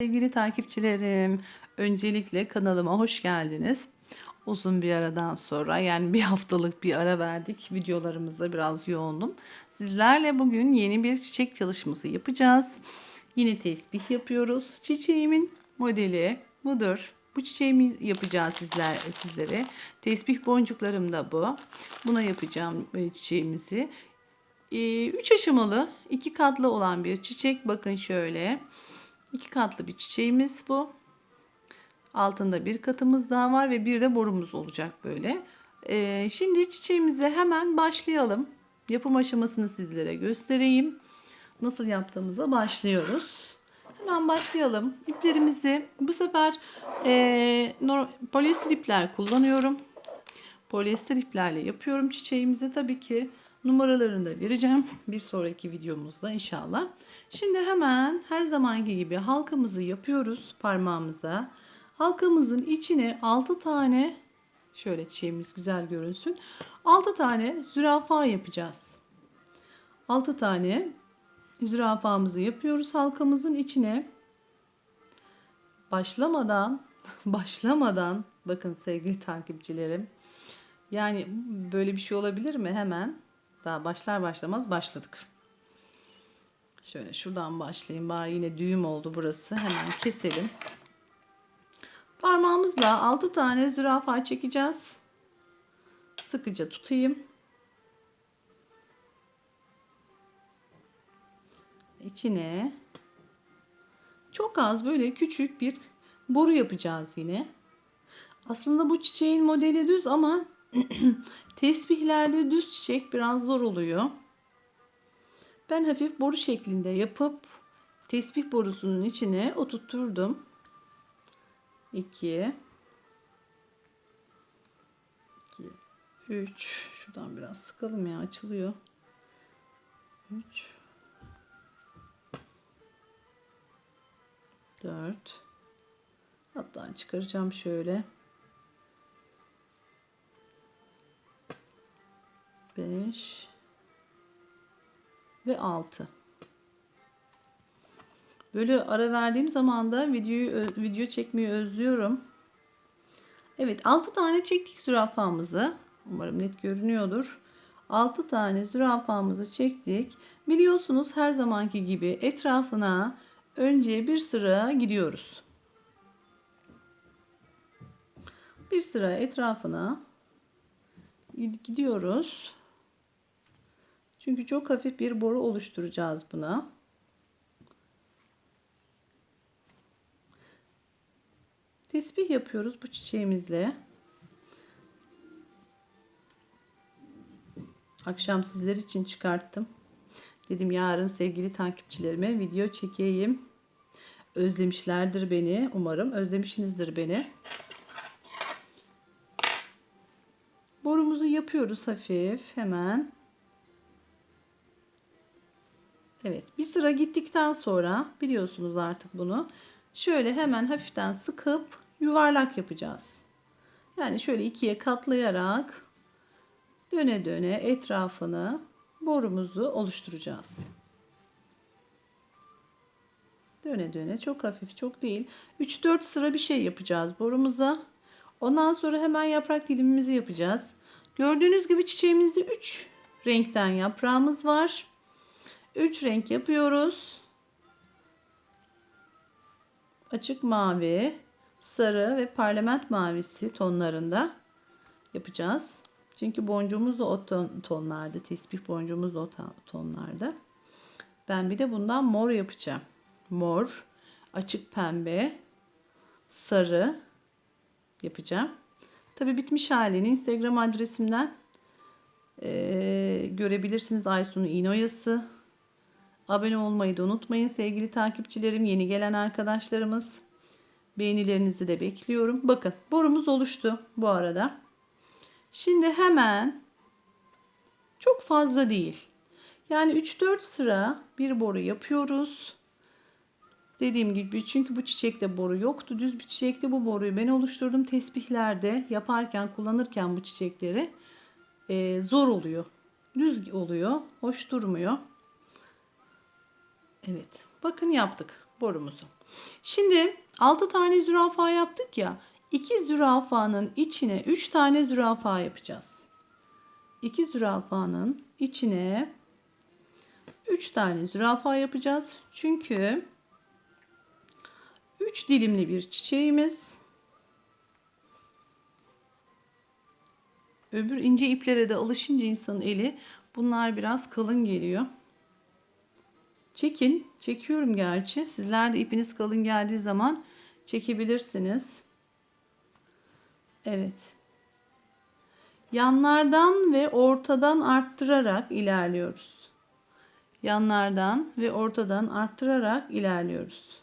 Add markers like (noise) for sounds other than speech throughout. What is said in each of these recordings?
Sevgili takipçilerim, öncelikle kanalıma hoş geldiniz. Uzun bir aradan sonra yani bir haftalık bir ara verdik. Videolarımızda biraz yoğundum. Sizlerle bugün yeni bir çiçek çalışması yapacağız. Yine tesbih yapıyoruz. Çiçeğimin modeli budur. Bu çiçeğimi yapacağız sizler, sizlere. Tesbih boncuklarım da bu. Buna yapacağım e, çiçeğimizi. 3 aşamalı, iki katlı olan bir çiçek. Bakın şöyle. İki katlı bir çiçeğimiz bu. Altında bir katımız daha var ve bir de borumuz olacak böyle. Ee, şimdi çiçeğimize hemen başlayalım. Yapım aşamasını sizlere göstereyim. Nasıl yaptığımıza başlıyoruz. Hemen başlayalım. İplerimizi bu sefer e, polyester ipler kullanıyorum. Polyester iplerle yapıyorum çiçeğimizi. Tabii ki numaralarını da vereceğim bir sonraki videomuzda inşallah. Şimdi hemen her zamanki gibi halkamızı yapıyoruz parmağımıza. Halkamızın içine 6 tane şöyle çiçeğimiz güzel görünsün. 6 tane zürafa yapacağız. 6 tane zürafamızı yapıyoruz halkamızın içine. Başlamadan (laughs) başlamadan bakın sevgili takipçilerim. Yani böyle bir şey olabilir mi? Hemen daha başlar başlamaz başladık. Şöyle şuradan başlayayım. Bari yine düğüm oldu burası. Hemen keselim. Parmağımızla 6 tane zürafa çekeceğiz. Sıkıca tutayım. İçine çok az böyle küçük bir boru yapacağız yine. Aslında bu çiçeğin modeli düz ama (clears throat) tesbihlerde düz çiçek biraz zor oluyor. Ben hafif boru şeklinde yapıp tesbih borusunun içine oturtturdum. 2 2 3 Şuradan biraz sıkalım ya açılıyor. 3 4 Hatta çıkaracağım şöyle. 5 ve 6. Böyle ara verdiğim zaman da videoyu video çekmeyi özlüyorum. Evet 6 tane çektik zürafamızı. Umarım net görünüyordur. 6 tane zürafamızı çektik. Biliyorsunuz her zamanki gibi etrafına önce bir sıra gidiyoruz. Bir sıra etrafına gidiyoruz. Çünkü çok hafif bir boru oluşturacağız buna. Tesbih yapıyoruz bu çiçeğimizle. Akşam sizler için çıkarttım. Dedim yarın sevgili takipçilerime video çekeyim. Özlemişlerdir beni. Umarım özlemişsinizdir beni. Borumuzu yapıyoruz hafif hemen. Evet bir sıra gittikten sonra biliyorsunuz artık bunu. Şöyle hemen hafiften sıkıp yuvarlak yapacağız. Yani şöyle ikiye katlayarak döne döne etrafını borumuzu oluşturacağız. Döne döne çok hafif çok değil. 3-4 sıra bir şey yapacağız borumuza. Ondan sonra hemen yaprak dilimimizi yapacağız. Gördüğünüz gibi çiçeğimizde 3 renkten yaprağımız var. 3 renk yapıyoruz. Açık mavi, sarı ve parlament mavisi tonlarında yapacağız. Çünkü boncuğumuz da o ton, tonlarda, tesbih boncuğumuz da o tonlarda. Ben bir de bundan mor yapacağım. Mor, açık pembe, sarı yapacağım. Tabi bitmiş halini Instagram adresimden e, görebilirsiniz Aysun'un İnoyası. Abone olmayı da unutmayın sevgili takipçilerim, yeni gelen arkadaşlarımız. Beğenilerinizi de bekliyorum. Bakın borumuz oluştu bu arada. Şimdi hemen çok fazla değil. Yani 3-4 sıra bir boru yapıyoruz. Dediğim gibi çünkü bu çiçekte boru yoktu. Düz bir çiçekte bu boruyu ben oluşturdum. Tesbihlerde yaparken kullanırken bu çiçekleri e, zor oluyor. Düz oluyor. Hoş durmuyor. Evet. Bakın yaptık borumuzu. Şimdi 6 tane zürafa yaptık ya. 2 zürafanın içine 3 tane zürafa yapacağız. 2 zürafanın içine 3 tane zürafa yapacağız. Çünkü 3 dilimli bir çiçeğimiz. Öbür ince iplere de alışınca insanın eli bunlar biraz kalın geliyor. Çekin. Çekiyorum gerçi. Sizler de ipiniz kalın geldiği zaman çekebilirsiniz. Evet. Yanlardan ve ortadan arttırarak ilerliyoruz. Yanlardan ve ortadan arttırarak ilerliyoruz.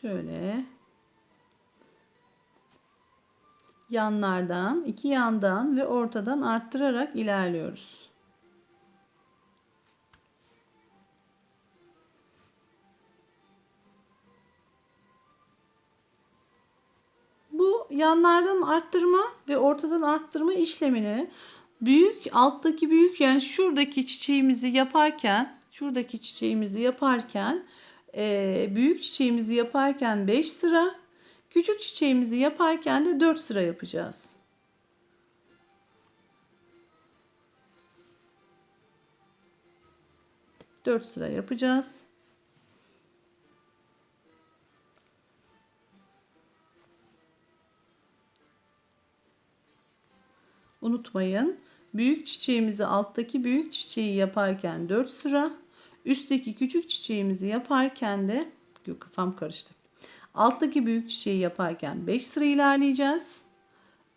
Şöyle yanlardan, iki yandan ve ortadan arttırarak ilerliyoruz. Bu yanlardan arttırma ve ortadan arttırma işlemini büyük alttaki büyük yani şuradaki çiçeğimizi yaparken şuradaki çiçeğimizi yaparken e, büyük çiçeğimizi yaparken 5 sıra küçük çiçeğimizi yaparken de 4 sıra yapacağız. Dört sıra yapacağız. Unutmayın. Büyük çiçeğimizi alttaki büyük çiçeği yaparken 4 sıra, üstteki küçük çiçeğimizi yaparken de kafam karıştı. Alttaki büyük çiçeği yaparken 5 sıra ilerleyeceğiz.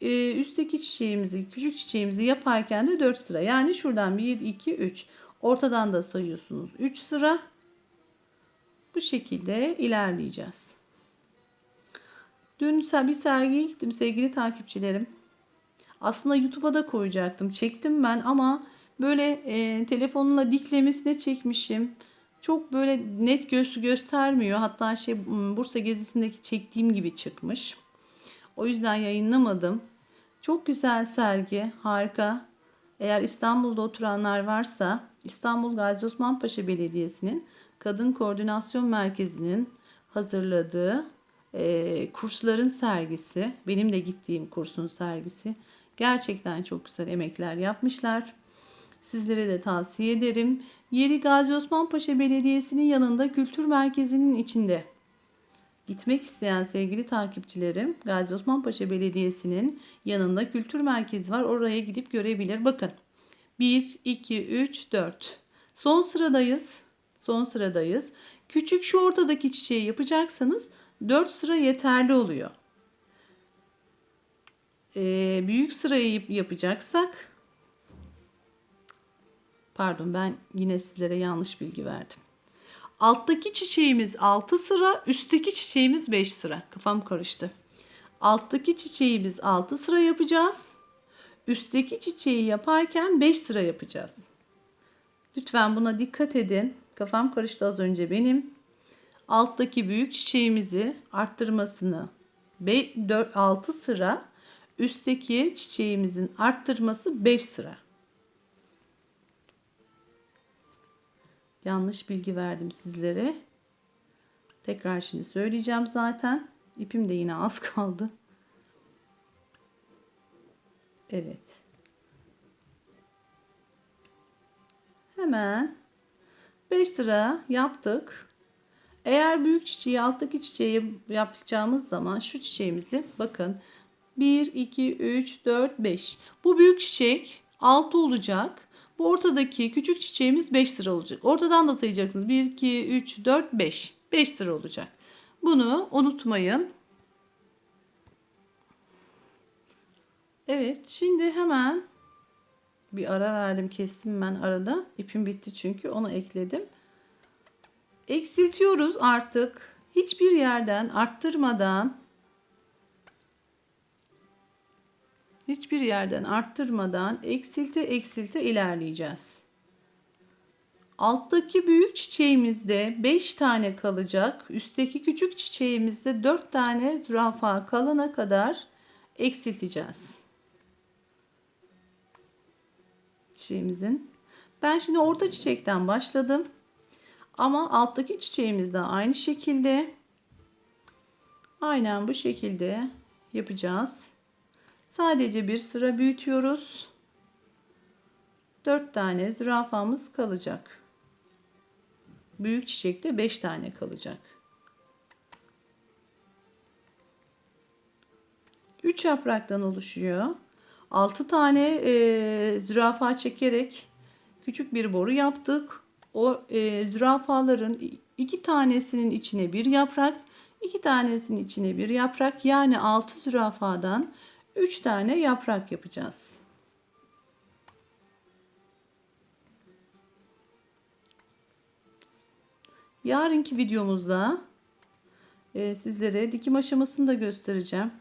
Ee, üstteki çiçeğimizi, küçük çiçeğimizi yaparken de 4 sıra. Yani şuradan 1, 2, 3. Ortadan da sayıyorsunuz 3 sıra. Bu şekilde ilerleyeceğiz. Dün bir sergiye gittim sevgili takipçilerim. Aslında YouTube'a da koyacaktım. Çektim ben ama böyle e, telefonla diklemesine çekmişim. Çok böyle net göğsü göstermiyor. Hatta şey Bursa gezisindeki çektiğim gibi çıkmış. O yüzden yayınlamadım. Çok güzel sergi. Harika. Eğer İstanbul'da oturanlar varsa İstanbul Gazi Osman Paşa Belediyesi'nin Kadın Koordinasyon Merkezi'nin hazırladığı e, kursların sergisi. Benim de gittiğim kursun sergisi. Gerçekten çok güzel emekler yapmışlar. Sizlere de tavsiye ederim. Yeri Gazi Osman Paşa Belediyesi'nin yanında kültür merkezinin içinde. Gitmek isteyen sevgili takipçilerim Gazi Osman Paşa Belediyesi'nin yanında kültür merkezi var. Oraya gidip görebilir. Bakın 1, 2, 3, 4. Son sıradayız. Son sıradayız. Küçük şu ortadaki çiçeği yapacaksanız 4 sıra yeterli oluyor. Ee, büyük sırayı yapacaksak Pardon ben yine sizlere yanlış bilgi verdim. Alttaki çiçeğimiz 6 sıra, üstteki çiçeğimiz 5 sıra. Kafam karıştı. Alttaki çiçeğimiz 6 sıra yapacağız. Üstteki çiçeği yaparken 5 sıra yapacağız. Lütfen buna dikkat edin. Kafam karıştı az önce benim. Alttaki büyük çiçeğimizi arttırmasını 4 6 sıra, üstteki çiçeğimizin arttırması 5 sıra. Yanlış bilgi verdim sizlere. Tekrar şimdi söyleyeceğim zaten. İpim de yine az (laughs) kaldı. Evet. Hemen 5 sıra yaptık. Eğer büyük çiçeği alttaki çiçeği yapacağımız zaman şu çiçeğimizi bakın 1 2 3 4 5. Bu büyük çiçek 6 olacak. Bu ortadaki küçük çiçeğimiz 5 sıra olacak. Ortadan da sayacaksınız. 1, 2, 3, 4, 5. 5 sıra olacak. Bunu unutmayın. Evet şimdi hemen bir ara verdim kestim ben arada. İpim bitti çünkü onu ekledim. Eksiltiyoruz artık. Hiçbir yerden arttırmadan hiçbir yerden arttırmadan eksilte eksilte ilerleyeceğiz. Alttaki büyük çiçeğimizde 5 tane kalacak. Üstteki küçük çiçeğimizde 4 tane zürafa kalana kadar eksilteceğiz. Çiçeğimizin. Ben şimdi orta çiçekten başladım. Ama alttaki çiçeğimiz de aynı şekilde. Aynen bu şekilde yapacağız. Sadece bir sıra büyütüyoruz. 4 tane zürafamız kalacak. Büyük çiçekte 5 tane kalacak. 3 yapraktan oluşuyor. 6 tane e, zürafa çekerek küçük bir boru yaptık. O e, zürafaların iki tanesinin içine bir yaprak, iki tanesinin içine bir yaprak yani 6 zürafadan 3 tane yaprak yapacağız. Yarınki videomuzda e, sizlere dikim aşamasını da göstereceğim.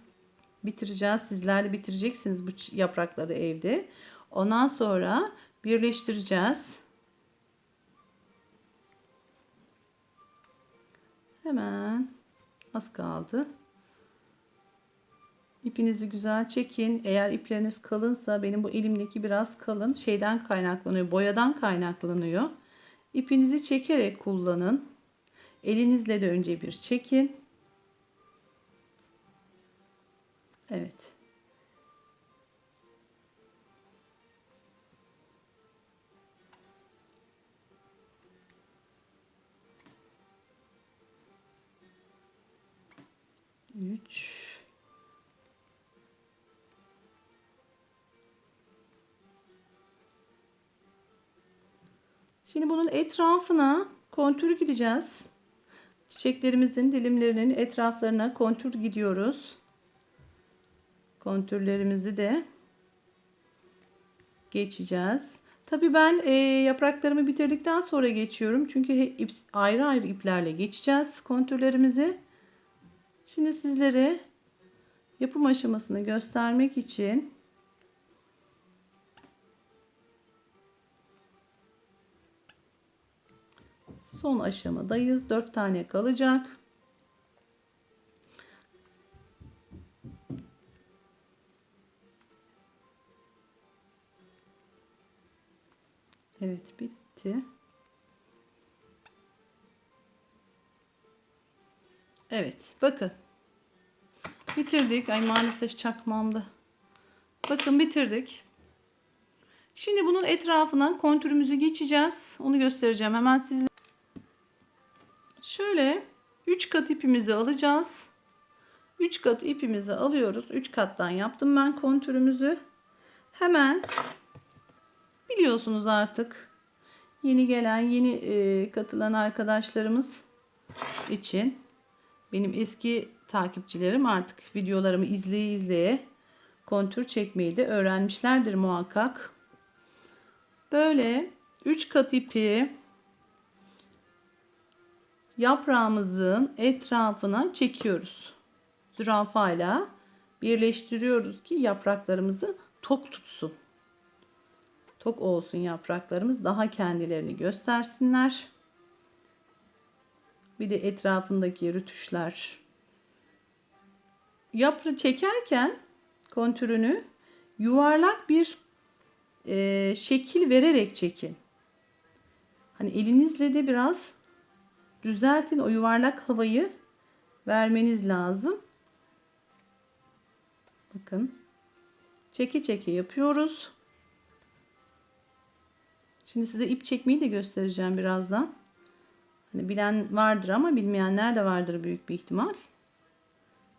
Bitireceğiz. Sizler de bitireceksiniz bu yaprakları evde. Ondan sonra birleştireceğiz. Hemen az kaldı. İpinizi güzel çekin. Eğer ipleriniz kalınsa benim bu elimdeki biraz kalın. Şeyden kaynaklanıyor. Boyadan kaynaklanıyor. İpinizi çekerek kullanın. Elinizle de önce bir çekin. Evet. Şimdi bunun etrafına kontür gideceğiz. Çiçeklerimizin dilimlerinin etraflarına kontür gidiyoruz. Kontürlerimizi de geçeceğiz. Tabi ben e, yapraklarımı bitirdikten sonra geçiyorum. Çünkü ip, ayrı ayrı iplerle geçeceğiz kontürlerimizi. Şimdi sizlere yapım aşamasını göstermek için son aşamadayız. 4 tane kalacak. Evet bitti. Evet bakın. Bitirdik. Ay maalesef çakmamdı. Bakın bitirdik. Şimdi bunun etrafına kontürümüzü geçeceğiz. Onu göstereceğim hemen size. Kat ipimizi alacağız. 3 kat ipimizi alıyoruz. 3 kattan yaptım ben kontürümüzü. Hemen biliyorsunuz artık yeni gelen yeni e, katılan arkadaşlarımız için benim eski takipçilerim artık videolarımı izleye izleye kontür çekmeyi de öğrenmişlerdir muhakkak. Böyle 3 kat ipi yaprağımızın etrafına çekiyoruz. Zürafayla birleştiriyoruz ki yapraklarımızı tok tutsun. Tok olsun yapraklarımız daha kendilerini göstersinler. Bir de etrafındaki rütüşler. Yaprağı çekerken kontürünü yuvarlak bir e, şekil vererek çekin. Hani elinizle de biraz düzeltin o yuvarlak havayı vermeniz lazım. Bakın. Çeke çeke yapıyoruz. Şimdi size ip çekmeyi de göstereceğim birazdan. Hani bilen vardır ama bilmeyenler de vardır büyük bir ihtimal.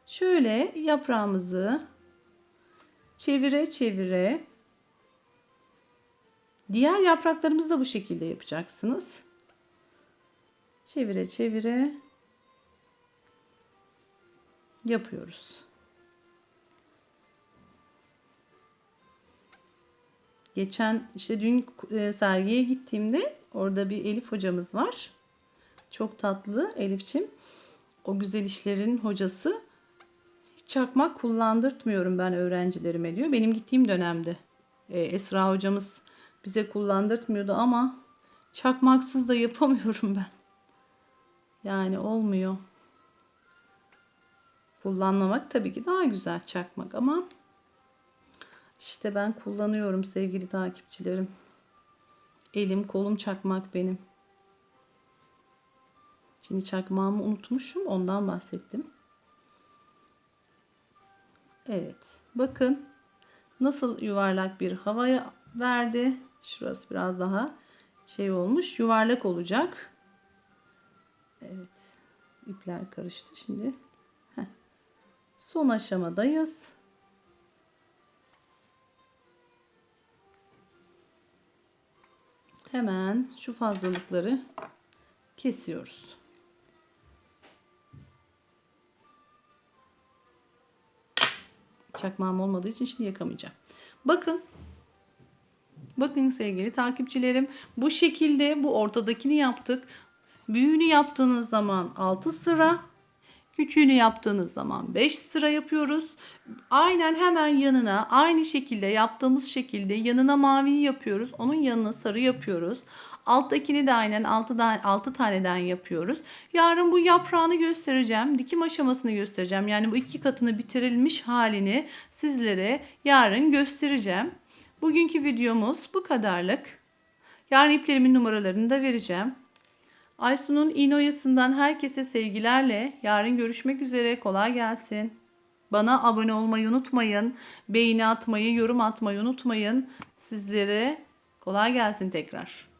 Şöyle yaprağımızı çevire çevire diğer yapraklarımızı da bu şekilde yapacaksınız. Çevire çevire yapıyoruz. Geçen işte dün e, sergiye gittiğimde orada bir Elif hocamız var. Çok tatlı Elifçim. O güzel işlerin hocası. Hiç çakmak kullandırtmıyorum ben öğrencilerime diyor. Benim gittiğim dönemde e, Esra hocamız bize kullandırtmıyordu ama Çakmaksız da yapamıyorum (laughs) ben. Yani olmuyor. Kullanmamak tabii ki daha güzel çakmak ama işte ben kullanıyorum sevgili takipçilerim. Elim kolum çakmak benim. Şimdi çakmağımı unutmuşum ondan bahsettim. Evet bakın nasıl yuvarlak bir havaya verdi. Şurası biraz daha şey olmuş yuvarlak olacak. Evet ipler karıştı şimdi. Heh. Son aşamadayız. Hemen şu fazlalıkları kesiyoruz. Çakmağım olmadığı için şimdi yakamayacağım. Bakın. Bakın sevgili takipçilerim. Bu şekilde bu ortadakini yaptık. Büyüğünü yaptığınız zaman 6 sıra. Küçüğünü yaptığınız zaman 5 sıra yapıyoruz. Aynen hemen yanına aynı şekilde yaptığımız şekilde yanına mavi yapıyoruz. Onun yanına sarı yapıyoruz. Alttakini de aynen 6, 6 taneden yapıyoruz. Yarın bu yaprağını göstereceğim. Dikim aşamasını göstereceğim. Yani bu iki katını bitirilmiş halini sizlere yarın göstereceğim. Bugünkü videomuz bu kadarlık. Yarın iplerimin numaralarını da vereceğim. Aysun'un İnoyası'ndan herkese sevgilerle. Yarın görüşmek üzere. Kolay gelsin. Bana abone olmayı unutmayın. Beğeni atmayı, yorum atmayı unutmayın. Sizlere kolay gelsin tekrar.